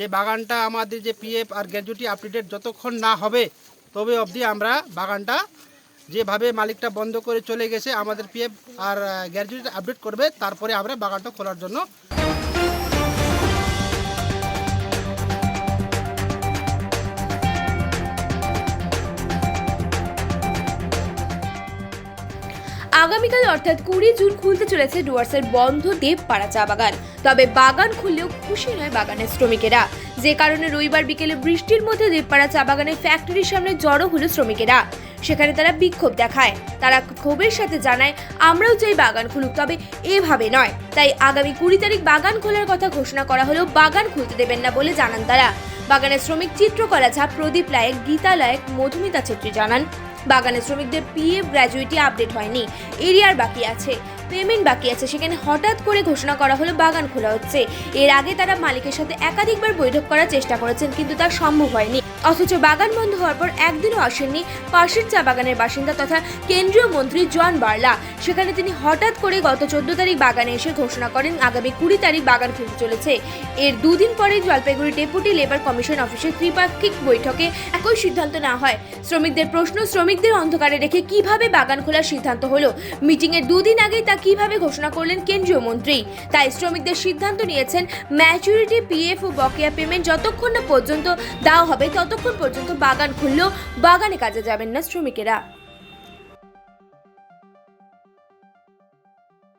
যে বাগানটা আমাদের যে পিএফ আর গ্র্যাজুইটি আপডেটেড যতক্ষণ না হবে, তবে অবধি আমরা বাগানটা যেভাবে মালিকটা বন্ধ করে চলে গেছে, আমাদের পিএফ আর গ্র্যাজুইটি আপডেট করবে, তারপরে আমরা বাগানটা খোলার জন্য আগামীকাল অর্থাৎ কুড়ি জুন খুলতে চলেছে ডুয়ার্সের বন্ধ দেবপাড়া চা বাগান। তবে বাগান খুললেও খুশি নয় বাগানের শ্রমিকেরা। যে কারণে রবিবার বিকেলে বৃষ্টির মধ্যে দেবপাড়া চা বাগানের ফ্যাক্টরির সামনে জড়ো হলো শ্রমিকেরা। সেখানে তারা বিক্ষোভ দেখায়। তারা ক্ষোভের সাথে জানায়, আমরাও চাই বাগান খুলুক, তবে এভাবে নয়। তাই আগামী কুড়ি তারিখ বাগান খোলার কথা ঘোষণা করা হলেও বাগান খুলতে দেবেন না বলে জানান তারা। বাগানের শ্রমিক চিত্রকলা ঝা প্রদীপ লায়ক, গীতা লায়ক, মধুমিতা ছেত্রী জানান। বাগানের শ্রমিকদের পিএফ গ্র্যাজুয়েটি আপডেট হয়নি। এরিয়ার বাকি আছে। পেমেন্ট বাকি আছে। সেখানে হঠাৎ করে ঘোষণা করা হলো বাগান খোলা হচ্ছে। এর আগে তারা মালিকের সাথে একাধিকবার বৈঠক করার চেষ্টা করেছেন, কিন্তু তা সম্ভব হয়নি। অথচ বাগান বন্ধ হওয়ার পর একদিনও আসেননি পাশের চা বাগানের বাসিন্দা তথা কেন্দ্রীয় মন্ত্রী জন বার্লা। সেখানে তিনি হঠাৎ করে গত চোদ্দ তারিখ বাগানে এসে ঘোষণা করেন, আগামী কুড়ি তারিখ বাগান খুলতে চলেছে। এর দুদিন পরে জলপাইগুড়ি ডেপুটি লেবার কমিশন অফিসের ত্রিপাক্ষিক বৈঠকে একই সিদ্ধান্ত না হয়। শ্রমিকদের প্রশ্ন, শ্রমিকদের অন্ধকারে রেখে কীভাবে বাগান খোলার সিদ্ধান্ত হলো? মিটিংয়ের দুদিন আগেই তা কীভাবে ঘোষণা করলেন কেন্দ্রীয় মন্ত্রী? তাই শ্রমিকদের সিদ্ধান্ত নিয়েছেন ম্যাচুরিটি, পিএফ ও বকেয়া পেমেন্ট যতক্ষণ না পর্যন্ত দেওয়া হবে ততক্ষণ পর্যন্ত বাগান খুললেও বাগানে কাজে যাবেন না শ্রমিকেরা।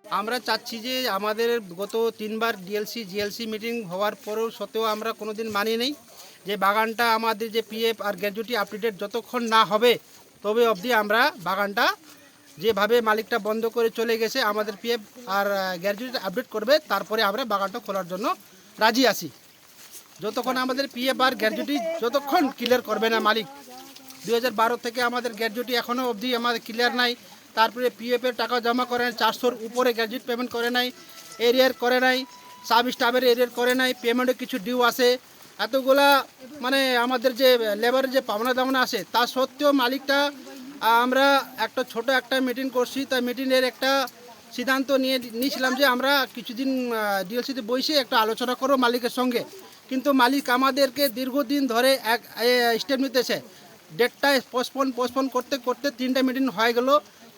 আমরা চাচ্ছি যে আমাদের গত তিনবার ডিএলসি, জিএলসি মিটিং হওয়ার পরেও সত্ত্বেও আমরা কোনো দিন মানি নেই। যে বাগানটা আমাদের যে পিএফ আর গ্র্যাজুইটি আপডেটেড যতক্ষণ না হবে, তবে অবধি আমরা বাগানটা যেভাবে মালিকটা বন্ধ করে চলে গেছে, আমাদের পিএফ আর গ্র্যাজুইটি আপডেট করবে, তারপরে আমরা বাগানটা খোলার জন্য রাজি আছি। যতক্ষণ আমাদের পিএফ আর গ্র্যাজুইটি যতক্ষণ ক্লিয়ার করবে না মালিক দু হাজার বারো থেকে আমাদের গ্র্যাজুইটি এখনও অবধি আমাদের ক্লিয়ার নাই। তারপরে পিএফ এর টাকা জমা করে নাই, চারশোর উপরে গ্র্যাজুয়েট পেমেন্ট করে নাই এরিয়ার করে নাই সাব স্টাফের এরিয়ার করে নাই পেমেন্টে কিছু ডিউ আছে। এতগুলা মানে আমাদের যে লেবারের যে পাওনা দাওনা আছে, তা সত্ত্বেও মালিকটা আমরা একটা ছোট একটা মিটিং করছি তাই মিটিংয়ের একটা সিদ্ধান্ত নিয়ে নিয়েছিলাম যে আমরা কিছুদিন ডিএলসিতে বসে একটা আলোচনা করব মালিকের সঙ্গে। কিন্তু মালিক আমাদেরকে দীর্ঘদিন ধরে এক স্টেপ নিতেছে। ডেটটা পোস্টপোন পোস্টপোন করতে করতে তিনটা মিটিং হয়ে গেল।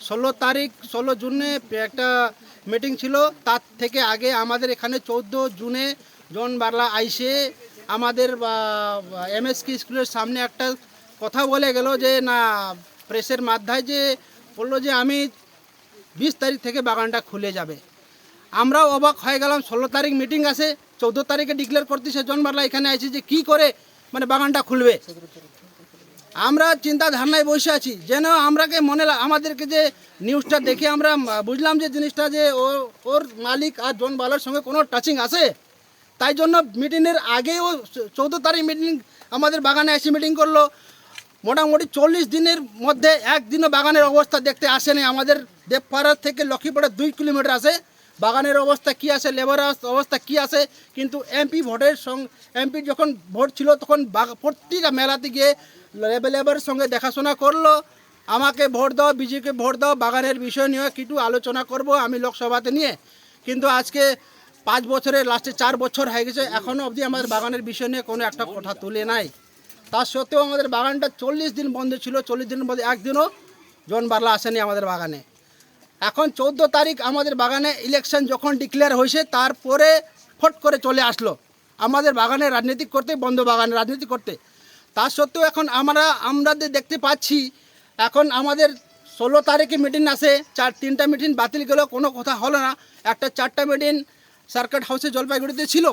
ষোলো তারিখ, ষোলো জুনে একটা মিটিং ছিল। তার থেকে আগে আমাদের এখানে চৌদ্দ জুনে জন বার্লা আইসে আমাদের এমএসকে স্কুলের সামনে একটা কথা বলে গেল যে, না প্রেসের মাধ্যমে যে বলল যে আমি বিশ তারিখ থেকে বাগানটা খুলে যাবে। আমরাও অবাক হয়ে গেলাম, ষোলো তারিখ মিটিং আছে, চৌদ্দ তারিখে ডিক্লেয়ার করতেছে জন বার্লা এখানে আছে যে কি করে মানে বাগানটা খুলবে। আমরা চিন্তা ধারণায় বসে আছি, যেন আমরাকে মনে আমাদেরকে যে নিউজটা দেখে আমরা বুঝলাম যে জিনিসটা যে ও, ওর মালিক আর জন বালার সঙ্গে কোনো টাচিং আছে? তাই জন্য মিটিংয়ের আগেও চৌদ্দ তারিখ মিটিং আমাদের বাগানে এসে মিটিং করল। মোটামুটি চল্লিশ দিনের মধ্যে একদিনও বাগানের অবস্থা দেখতে আসেনি। আমাদের দেবপাড়া থেকে লক্ষ্মীপাড়া দুই কিলোমিটার আছে। বাগানের অবস্থা কি আছে, লেবার অবস্থা কি আছে? কিন্তু এমপি ভোটের সঙ্গে এমপি যখন ভোট ছিল তখন প্রতিটা মেলাতে গিয়ে লেবার লেবারের সঙ্গে দেখাশোনা করল। আমাকে ভোট দাও, বিজেপিকে ভোট দাও, বাগানের বিষয় নিয়ে কিছু আলোচনা করব আমি লোকসভাতে নিয়ে। কিন্তু আজকে পাঁচ বছরের, লাস্টে চার বছর হয়ে গেছে। এখনও অবধি আমাদের বাগানের বিষয় নিয়ে কোনো একটা কথা তুলে নাই। তার সত্ত্বেও আমাদের বাগানটা চল্লিশ দিন বন্ধ ছিল, চল্লিশ দিনের মধ্যে একদিনও জন বার্লা আসেনি আমাদের বাগানে। এখন চৌদ্দ তারিখ আমাদের বাগানে ইলেকশন যখন ডিক্লেয়ার হয়েছে, তারপরে ফট করে চলে আসলো। আমাদের বাগানে রাজনীতি করতে, বন্ধ বাগানে রাজনীতি করতে। তার সত্ত্বেও এখন আমরা আমরা দেখতে পাচ্ছি, এখন আমাদের ষোলো তারিখে মিটিং আসে চার, তিনটা মিটিং বাতিল গেল, কোনো কথা হলো না। একটা চারটা মিটিং সার্কিট হাউসে জলপাইগুড়িতে ছিল।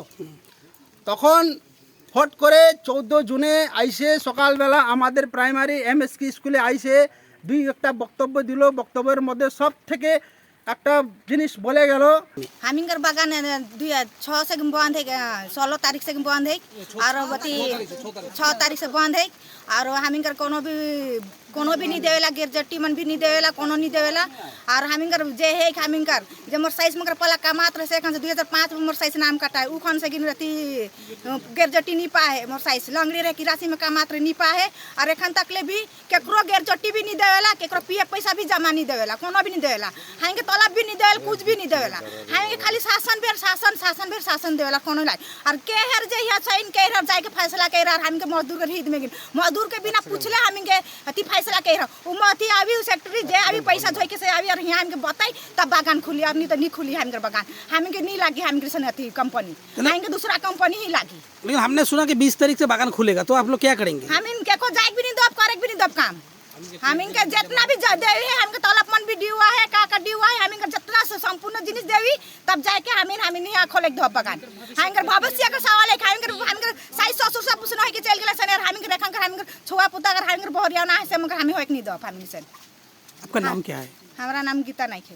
তখন হট করে চৌদ্দ জুনে আইসে সকালবেলা আমাদের প্রাইমারি এমএসকে স্কুলে আইসে দুই একটা বক্তব্য দিল। বক্তব্যের মধ্যে সব থেকে একটা জিনিস বলে গেল হামিঙ্গের বাগানে দুই ছ সেকেন্ড বন্ধ হয়ে ষোলো তারিখ সেকেন্ড বন্ধ হয়ে আর ছ তারিখ। সে বন্ধ হয়ে আর হামিঙ্গের কোনো कोनो भी नहीं देवेला गिरजट्टी मन भी नहीं देवेला कोनो नहीं देवेला। और हमिंगर जे है हमिंगर। जे मोर साइज़ मगर पला कमात रहे से दो हज़ार पाँच में मोर साइज़ नाम कटा उ खन से गिन रहती गिरजट्टी नहीं पाए मोर साइज़ लंगड़ी रहे किरासी में कमात रहे नहीं पाए और एखन तक ले भी केकरो गिरजट्टी भी नहीं देवेला केकरो पिए पैसा भी जमा नहीं देवेला कोनो भी नहीं देवेला। हाइंगे तलब भी नहीं देवेला कुछ भी नहीं देवेला। हाइंगे खाली शासन बेर शासन शासन बेर शासन देवेला कोनो लाई और के हर जे हिया के हर जाके फैसला के हर हमके मजदूर के हित में मजदूर के बिना पूछले हमके अति फैसला के हर उ मती आवी सेक्रेटरी जे आवी पैसा धोई के से आवी और हिया हमके बताई तब बागान खुली और नहीं तो नहीं खुली हमके बागान। हमके नहीं लागी हमके सन अति कंपनी हमके दूसरा कंपनी ही लागी। लेकिन हमने सुना कि 20 तारीख से बागान खुलेगा तो आप लोग क्या करेंगे? हम इनके को जाए भी नहीं दब करे भी नहीं दब काम। हम इनके जितना भी देवी है हमके तौलप मन भी दिवा है का का दिवा है हम इनके जितना से संपूर्ण जिनिस देवी तब जाके हम इन हम खोले दब बगान। हम इनके भविष्य का सवाल है हम हम इनके चल गेला सने हम इनके रखन कर हम इनके छुआ पुता कर हम इनके बहरिया ना है से मगर हम होइक नहीं दब हम इनसे आपका नाम क्या है हमारा नाम गीता नाइक है